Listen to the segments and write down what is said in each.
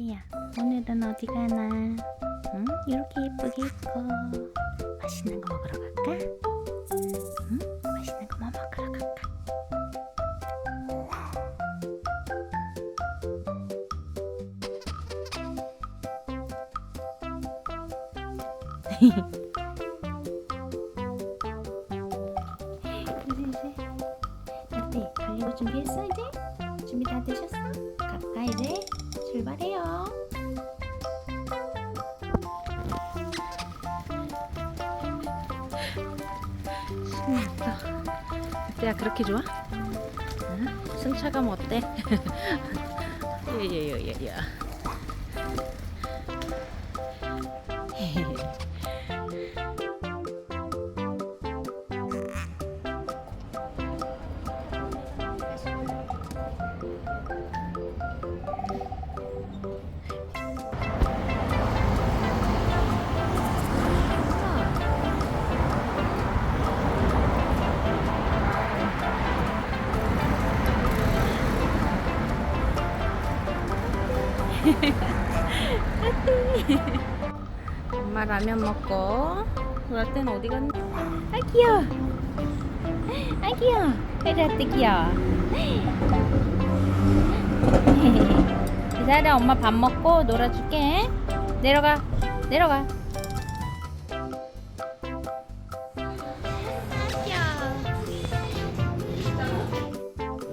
라떼야, 오늘은 어디 가나? 응? 이렇게 예쁘게 입고 맛있는 거 먹으러 갈까? 응? 맛있는 거 뭐 먹으러 갈까? 이제 이제 라떼 달리고 준비했어 이제? 준비 다 되셨어? 갈까 이제? 신났다. 라떼야 그렇게 좋아? 응? 승차감 어때? 예예예예예. 엄마 라면 먹고. 라떼는 어디 갔니? 아 귀여워. 아 귀여워. 라떼 귀여워. 기다려 엄마 밥 먹고 놀아줄게. 내려가. 내려가.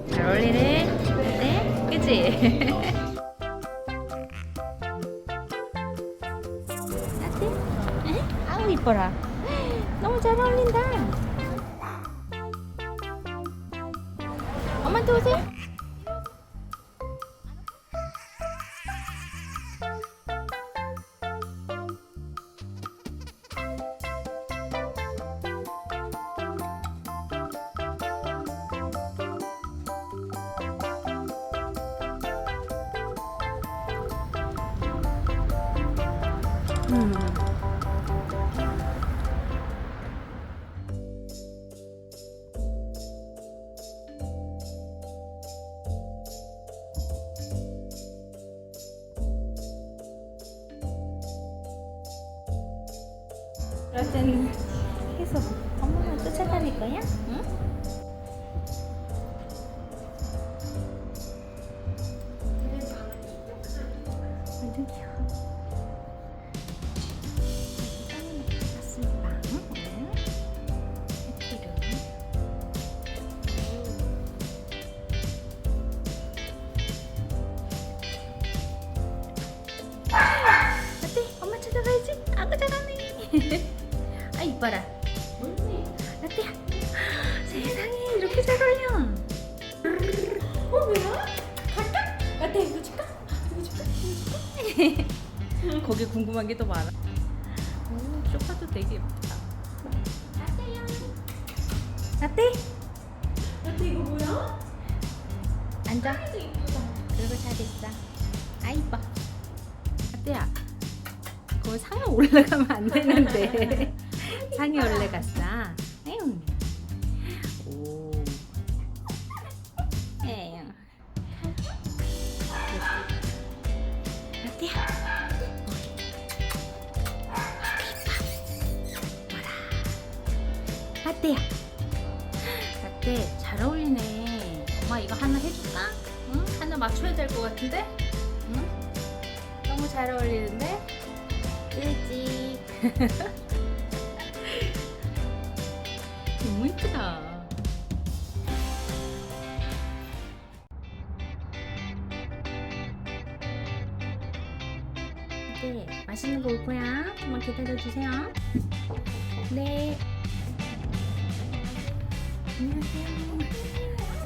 잘 어울리네. 네? 그치? 이뻐라. 너무 잘 어울린다. 엄마한테 오세요 그럴 때는 계속 엄마만 쫓아다닐 거야? 응? 아 이뻐라. 라떼야. 세상에 이렇게 잘 어울려. 어 뭐야? 갈까? 라떼 이거 줄까? 이거 줄까? 이거 줄까? 거기 궁금한 게 더 많아. 오 쇼파도 되게 예쁘다. 라떼야. 라떼. 라떼 이거 뭐야? 앉아. 그리고 잘 있어. 아 이뻐. 라떼야. 그거 상에 올라가면 안 되는데. 상에. 에휴. 라떼야. 라떼야. 라떼 잘 어울리네. 엄마 이거 하나 해줄까? 응? 하나 맞춰야 될 것 같은데? 응? 너무 잘 어울리는데? 그지? 네, 맛있는 거 올 거야. 좀만 기다려 주세요. 네. 안녕하세요.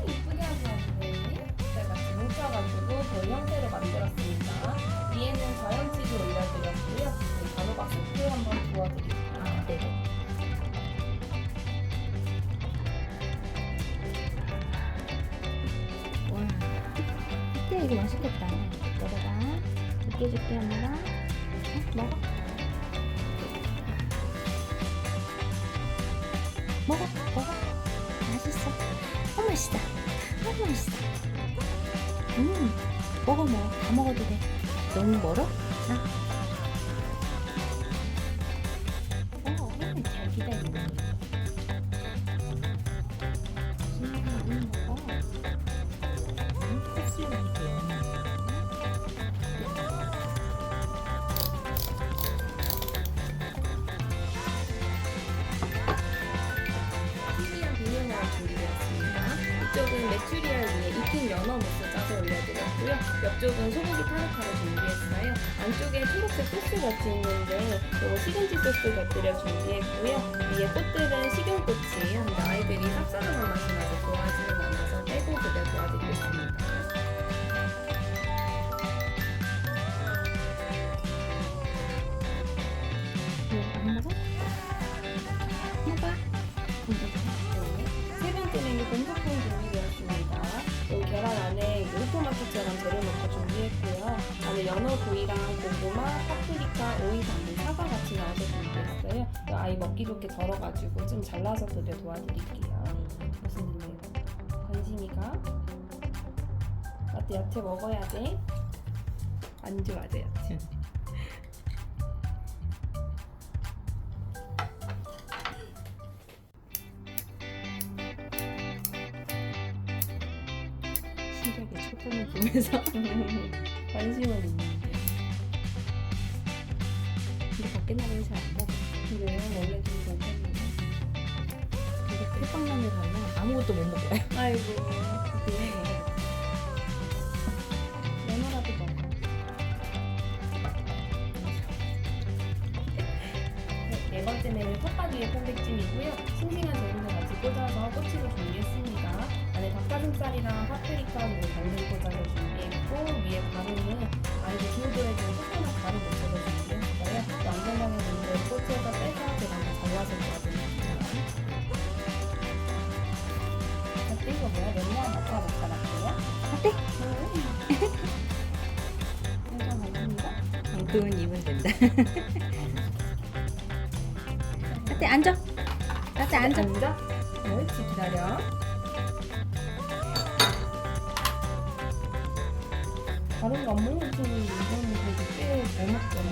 이쁘게 하셨는데 제가 지금 쪄가지고 별 형태로 만들었습니다. 위에는 자연 치즈 올려드렸고요. 그 단호박 소스 한번 부어드릴게요. 아. 와, 그때 이거 맛있겠다. 내려가. 줄게 줄게 엄마가. 어, 먹어. 먹어, 먹어. 맛있어. 어, 맛있다. 너무 맛있어. 음, 먹어, 먹어. 다 먹어도 돼. 너무 멀어? 자. 옆쪽은 소고기 타르타를 준비했어요. 안쪽에 초록색 소스 같이 있는데 이거 시금치 소스 곁들여 준비했고요. 위에 꽃들은 식용꽃이에요. 아이들이 쌉싸름한 맛이 나서 좋아하지는 않아서 빼고 그대로 도와드리겠습니다. 먹어. 네. 세 번째 메뉴 곰소풍 준비되었습니다. 여기 계란 안에 오토마토처럼 재료 넣고 안에 연어 구이랑 고구마, 파프리카, 오이, 당근, 사과 같이 나와서 준비했어요. 또 아이 먹기 좋게 덜어가지고 좀 잘라서 그대 도와드릴게요. 무슨 일이에요? 관심이가? 나도 야채 먹어야 돼. 안 좋아하죠 야채. 신기하게 초점을 보면서 관심은 있는데. 근데 밖에 나가면 잘안 먹어. 그래요? 원래 좀 괜찮은데. 근데 폐빵남에 가면 아무것도 못 먹어요. 아이고, 그게 레모라도 먹어. 네, 네 번째 메뉴 텃밭 위에 편백찜이고요. 싱싱한 재료를 같이 꽂아서 꼬치로 준비했습니다. 안에 닭가슴살이랑 파프리카, 뭐 당근 꽂아서 준비 가루는 아이들 기호도해주는 코코넛 가루 묻혀서 준비했어요. 또 안전방에 있는 꼬치에서 빼서 한번 잘라서 도와드릴게요. 어때 이거 뭐야? 맨날 맡아 맡아 맡아요? 어때? 괜찮습니다. 그건 입으면 된다. 따뜻 앉아. 따뜻 앉아. 앉아. 옳지 기다려. 다른 거 안 먹는 친구는 이거는 그래도 꽤잘 먹잖아.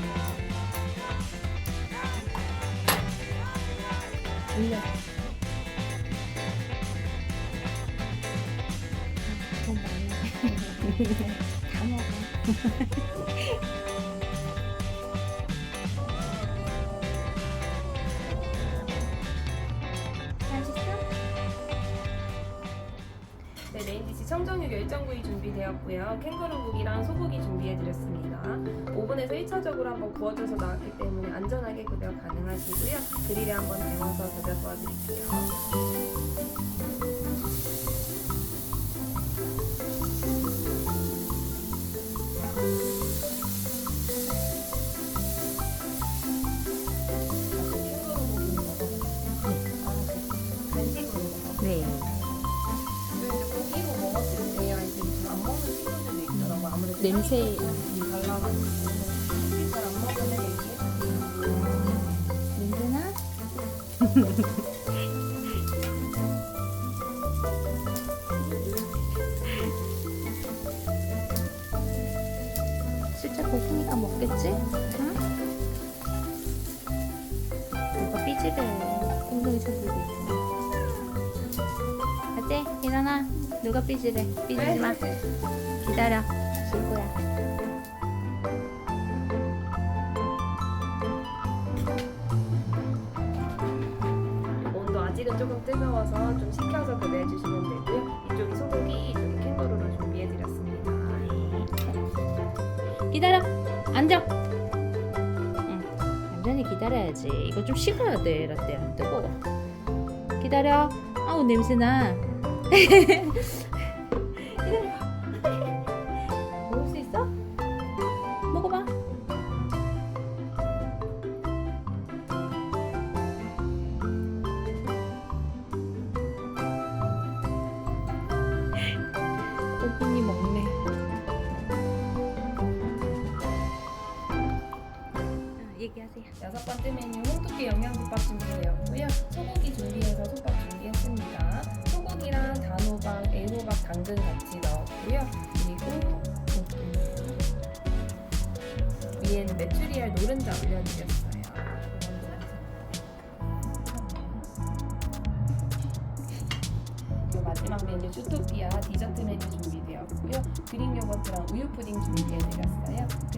올려. 돈 많이. 다 먹어. 청정육 열정구이 준비되었고요. 캥거루국이랑 소고기 준비해드렸습니다. 오븐에서 1차적으로 한번 구워줘서 나왔기 때문에 안전하게 급여 가능하시고요. 그릴에 한번 데워서 급여 도와드릴게요. 냄새. 향이 달라가지고 잘안 먹으면 얘기해. 냄새나? 진짜 고프니까 먹겠지? 응? 누가 삐지래. 엉덩이 있어. 어때? 일어나. 누가 삐지래. 삐지지 마. 기다려. 쉴 거야. 온도 아직은 조금 뜨거워서 좀 식혀서 급여해 주시면 되고요. 이쪽이 소고기, 이쪽이 캥거루를 준비해드렸습니다. 기다려. 앉아. 응. 완전히 기다려야지. 이거 좀 식어야 돼. 라떼 안 뜨거워. 기다려. 아우 냄새나. 얘기하세요. 여섯 번째 메뉴 홍두깨 영양국밥 준비되었고요. 소고기 준비해서 솥밥 준비했습니다. 소고기랑 단호박, 애호박, 당근 같이 넣었고요. 그리고 위에는 메추리알 노른자 올려드렸어요. 마지막 메뉴 주토피아 디저트 메뉴 준비되었고요. 그릭 요거트랑 우유 푸딩 준비해드렸어요.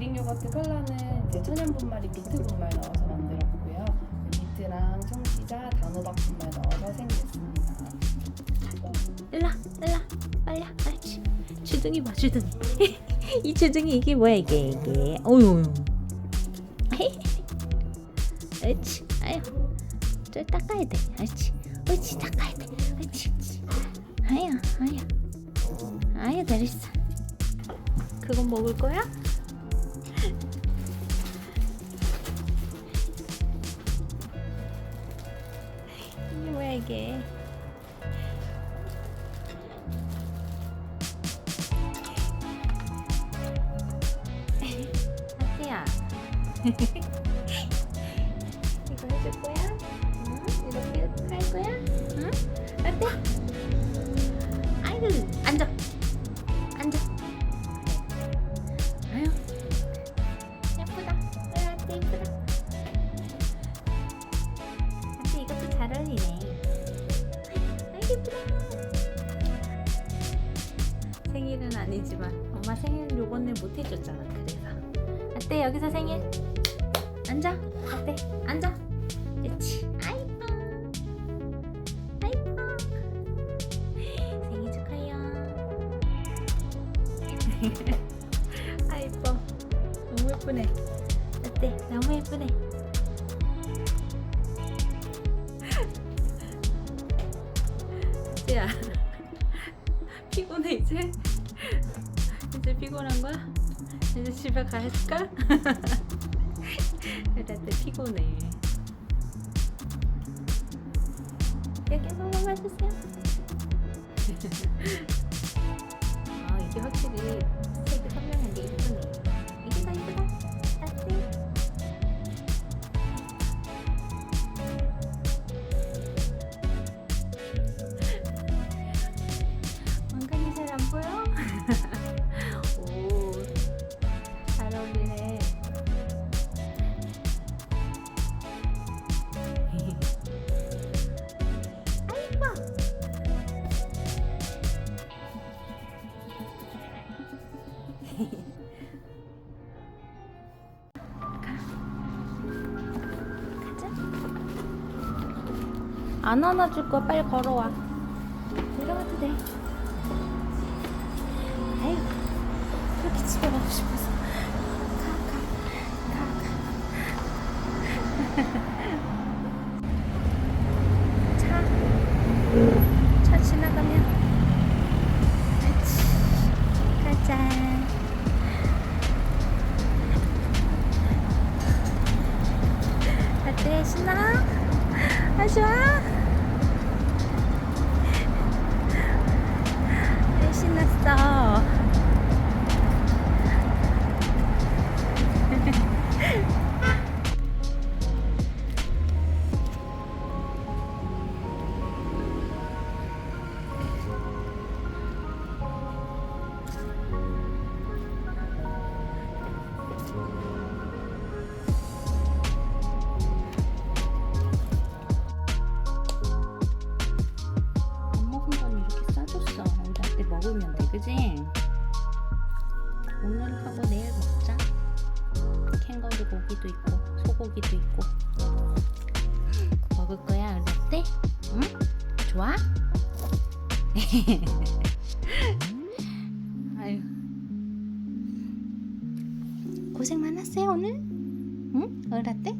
그릭 요거트 컬러는 이제 천연 분말이 비트 분말 넣어서 만들었고요. 비트랑 청시자, 단호박 분말 넣어서 생겼습니다. 일라 일라 빨리 알지 주둥이 봐 주둥이. 이 주둥이 이게 뭐야 이게 이게? 어유 옳지 아유 저 닦아야 돼. 옳지 옳지 닦아야 돼. 옳지 아야 아야 아야 잘했어. 그건 먹을 거야? 이게 하트야 이거 해줄 거야? 아 이뻐. 너무 예쁘네. 어때? 너무 예쁘네. 야 피곤해 이제? 이제 피곤한 거야? 이제 집에 갈까? 때 피곤해. 여기 한 번만 봐주세요 확실히 안 안아줄 거야. 빨리 걸어와. 들어가도 돼. 아유, 그렇게 집에 가고 싶어서. 가, 가, 가, 가. 그지? 오늘 하고 내일 먹자. 캥거루 고기도 있고 소고기도 있고. 먹을 거야, 어때? 응? 좋아? 아유. 고생 많았어요 오늘? 응? 어라떼?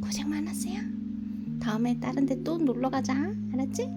고생 많았어요. 다음에 다른 데 또 놀러 가자. 알았지?